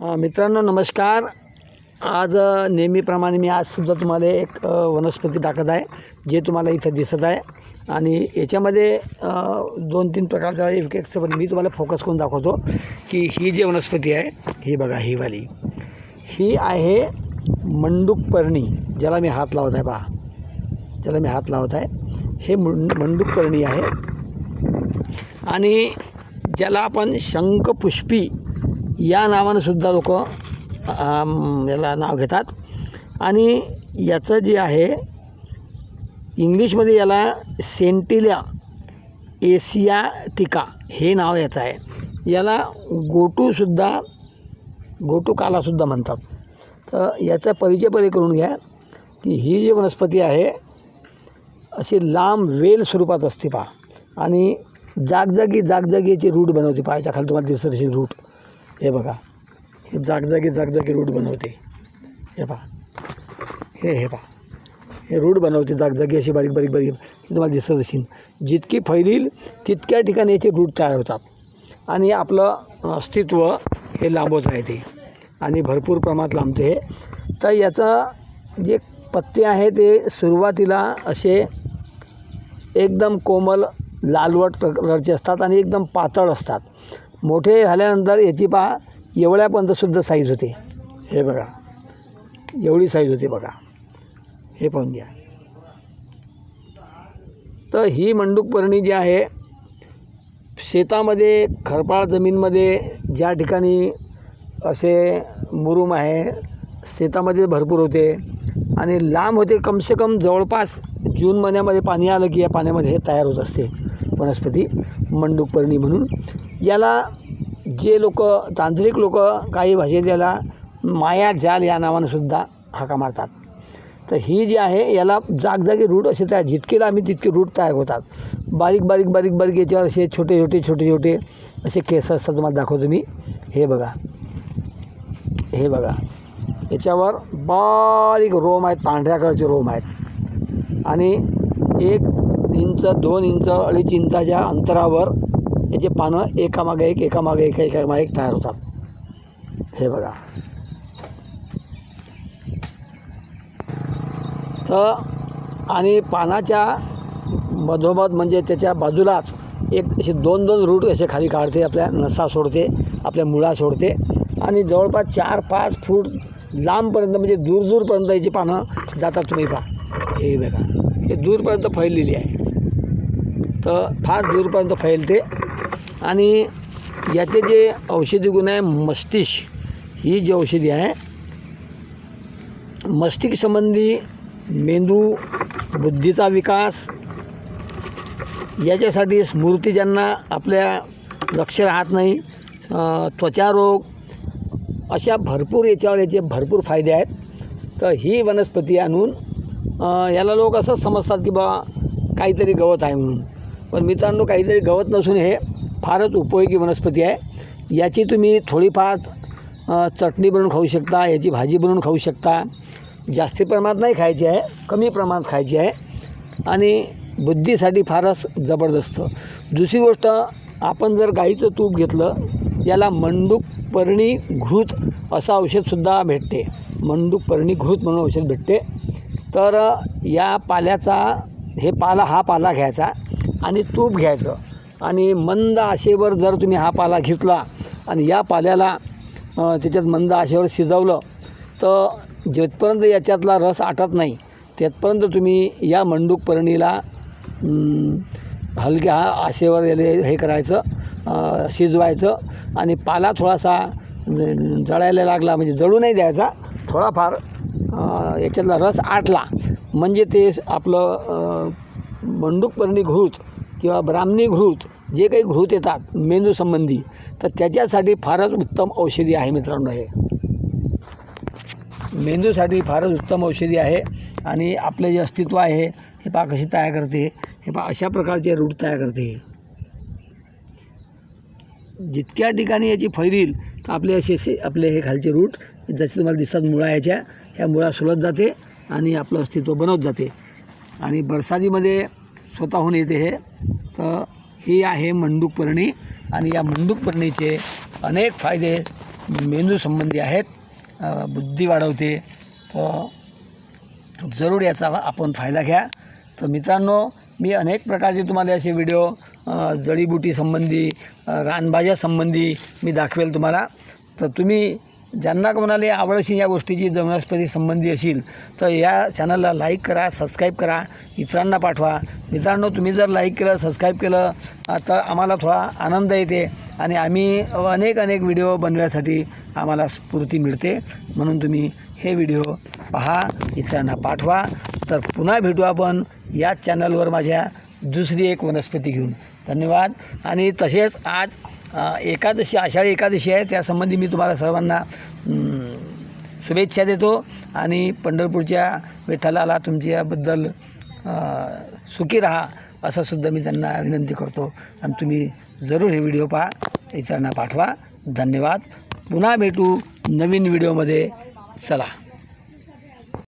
मित्रांनो नमस्कार. आज नेहमीप्रमाणे मी आजसुद्धा तुम्हाला एक वनस्पती टाकत आहे जे तुम्हाला इथं दिसत आहे. आणि याच्यामध्ये दोन तीन प्रकारचा एक पण मी तुम्हाला फोकस करून दाखवतो की ही जी वनस्पती आहे ही बघा ही वाली. ही आहे मंडूक पर्णी ज्याला मी हात लावत आहे पहा. ज्याला मी हात लावत आहे हे मुं मंडूक पर्णी आहे. आणि ज्याला आपण शंखपुष्पी या नावानं सुद्धा लोक याला नाव घेतात. आणि याचं जे आहे इंग्लिशमध्ये याला सेंटिल्या एसियाटिका हे नाव याचं आहे. याला गोटूसुद्धा गोटू कालासुद्धा म्हणतात. तर याचा परिचय पहिले करून घ्या की ही जी वनस्पती आहे अशी लांब वेल स्वरूपात असते पहा. आणि जागजागी जागजागी याची रूट बनवते पायाच्या खाली तुम्हाला दिसत अशी रूट. हे बघा हे जागजागी जागजागी रूट बनवते. हे पहा. हे हे पहा. हे रूट बनवते जागजागी अशी बारीक बारीक बारीक. ही तुम्हाला दिसत असेल. जितकी फैलील तितक्या ठिकाणी याचे रूट तयार होतात. आणि आपलं अस्तित्व हे लांबत राहते. आणि भरपूर प्रमाणात लांबते हे. तर याचं जे पत्ते आहे ते सुरुवातीला असे एकदम कोमल लालवट कलरचे असतात आणि एकदम पातळ असतात. मोठे झाल्यानंतर याची पहा एवढ्यापर्यंतसुद्धा साईज होते. हे बघा. एवढी साईज होते बघा. हे पाहून घ्या. तर ही मंडूकपर्णी जी आहे शेतामध्ये खरपाळ जमीनमध्ये ज्या ठिकाणी असे मुरुम आहे शेतामध्ये भरपूर होते. आणि लांब होते कमसे कम जवळपास जून महिन्यामध्ये पाणी आलं की या पाण्यामध्ये हे तयार होत असते. वनस्पती मंडूकपर्णी म्हणून. याला जे लोक तांत्रिक लोक काही भाषेत याला माया जाल या नावानं सुद्धा हाका मारतात. तर ही जी आहे याला जागजागी रूट असे तयार जितके आम्ही तितके रूट तयार होतात. बारीक बारीक बारीक बारीक याच्यावर असे छोटे छोटे छोटे छोटे असे केस असतात तुम्हाला दाखवतो मी. हे बघा. हे बघा. याच्यावर बारीक रोम आहेत पांढऱ्या कलरचे रोम आहेत. आणि एक इंच दोन इंच अडीच इंचाच्या अंतरावर याचे पानं एकामागे एक एकामागे एक एकामागे एक तयार होतात. हे बघा. तर आणि पानाच्या मधोमध म्हणजे त्याच्या बाजूलाच एक असे दोन दोन रूट असे खाली काढते आपल्या नसा सोडते आपल्या मुळा सोडते. आणि जवळपास चार पाच फूट लांबपर्यंत म्हणजे दूर दूरपर्यंत याची पानं जातात तुम्ही पहा. हे बघा. हे दूरपर्यंत फैललेली आहे. तर फार दूरपर्यंत फैलते. आणि याचे जे औषधी गुण आहे मस्तिष्क ही जी औषधी आहे मस्तिष्कसंबंधी मेंदू बुद्धीचा विकास याच्यासाठी स्मृती ज्यांना आपल्या लक्ष राहत नाही त्वचारोग अशा भरपूर याच्यावर याचे भरपूर फायदे आहेत. तर ही वनस्पती आणून याला लोक असं समजतात की बा काहीतरी गवत आहे म्हणून. पण मित्रांनो काहीतरी गवत नसून हे फारच उपयोगी वनस्पती आहे. याची तुम्ही थोडीफार चटणी बनवून खाऊ शकता याची भाजी बनवून खाऊ शकता. जास्ती प्रमाणात नाही खायची आहे कमी प्रमाणात खायची आहे. आणि बुद्धीसाठी फारच जबरदस्त. दुसरी गोष्ट आपण जर गाईचं तूप घेतलं याला मंडूक पर्णी घृत असं औषधसुद्धा भेटते. मंडूक पर्णी घृत म्हणून औषध भेटते. तर या पाल्याचा हे पाला हा पाला घ्यायचा आणि तूप घ्यायचं. आणि मंद आशेवर जर तुम्ही हा पाला घेतला आणि या पाल्याला त्याच्यात मंद आशेवर शिजवलं तर जेथपर्यंत याच्यातला रस आटत नाही तेथपर्यंत तुम्ही या मंडूक पर्णीला हलक्या आशेवर हे करायचं शिजवायचं आणि पाला थोडासा ज- जळायला लागला म्हणजे जळू नाही द्यायचा थोडाफार याच्यातला रस आटला. म्हणजे ते आपलं मंडूक मंडूकपर्णी घृत किंवा ब्राह्मणी घृत जे काही घृत येतात मेंदूसंबंधी तर त्याच्यासाठी फारच उत्तम औषधी आहे मित्रांनो हे. मेंदूसाठी फारच उत्तम औषधी आहे आणि आपले जे अस्तित्व आहे हे पा कशी तयार करते. हे पा अशा प्रकारचे रूट तयार करते जितक्या ठिकाणी याची फैलील तर आपले असे असे आपले हे खालचे रूट जसे तुम्हाला दिसतात मुळा याच्या ह्या मुळा सुलत जाते आणि आपलं अस्तित्व बनवत जाते. आणि बरसातीमध्ये स्वतःहून येते हे तर ही आहे मंडूक पर्णी. आणि या मंडूक पर्णीचे अनेक फायदे मेंदूसंबंधी आहेत. बुद्धी वाढवते. तर जरूर याचा आपण फायदा घ्या. तर मित्रांनो मी अनेक प्रकारचे तुम्हाला असे व्हिडिओ जडीबुटीसंबंधी जडीबुटी संबंधी रानभाज्यासंबंधी मी दाखवेल तुम्हाला. तर तुम्ही ज्यांना कोणाला आवड असेल या गोष्टीची वनस्पती संबंधी असेल तर या चॅनलला लाईक करा सबस्क्राईब करा इतरांना पाठवा. मित्रांनो तुम्ही जर लाईक केलं सबस्क्राईब केलं तर आम्हाला थोडा आनंद येते आणि आम्ही अनेक अनेक व्हिडिओ बनवण्यासाठी आम्हाला स्फूर्ती मिळते. म्हणून तुम्ही हे व्हिडिओ पहा इतरांना पाठवा. तर पुन्हा भेटू आपण याच चॅनलवर माझ्या दुसरी एक वनस्पती घेऊन. धन्यवाद. आणि तसेच आज एकादशी आषाढी एकादशी आहे त्यासंबंधी मी तुम्हाला सर्वांना शुभेच्छा देतो. आणि पंढरपूरच्या विठ्ठलाला तुमच्याबद्दल सुखी राहा असं सुद्धा मी त्यांना विनंती करतो. आणि तुम्ही जरूर हे व्हिडिओ पहा इतरांना पाठवा. धन्यवाद. पुन्हा भेटू नवीन व्हिडिओमध्ये. चला.